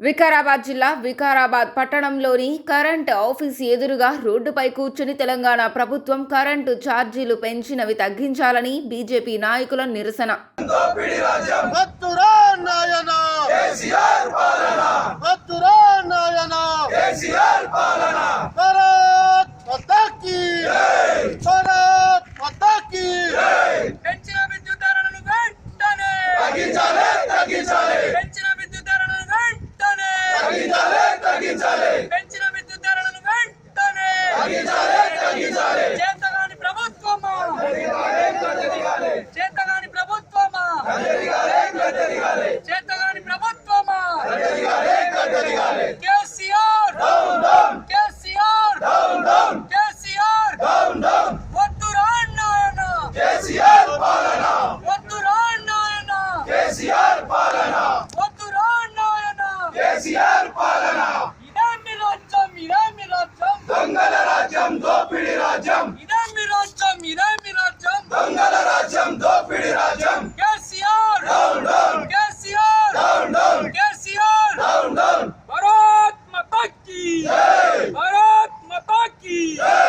వికారాబాద్ జిల్లా వికారాబాద్ పట్టణంలోని current office ఎదురుగా రోడ్డుపై కూర్చుని తెలంగాణ ప్రభుత్వం కరెంటు ఛార్జీలు పెంచినవి తగ్గించాలని బీజేపీ నాయకుల నిరసన. పెంచిన విద్యుత్ ధరలను వెంటనే చేతగాని ప్రభుత్వమా? చేతగాని ప్రభుత్వమా? చేతగాని ప్రభుత్వమా? కేసీఆర్! కేసీఆర్! కేసీఆర్! వద్దురా నాయన వద్దురా నాయన వద్దురా నాయన ఇదేమి రాజ్యం ఇదేమి రాజ్యం దొంగల రాజ్యం దోపిడి jump.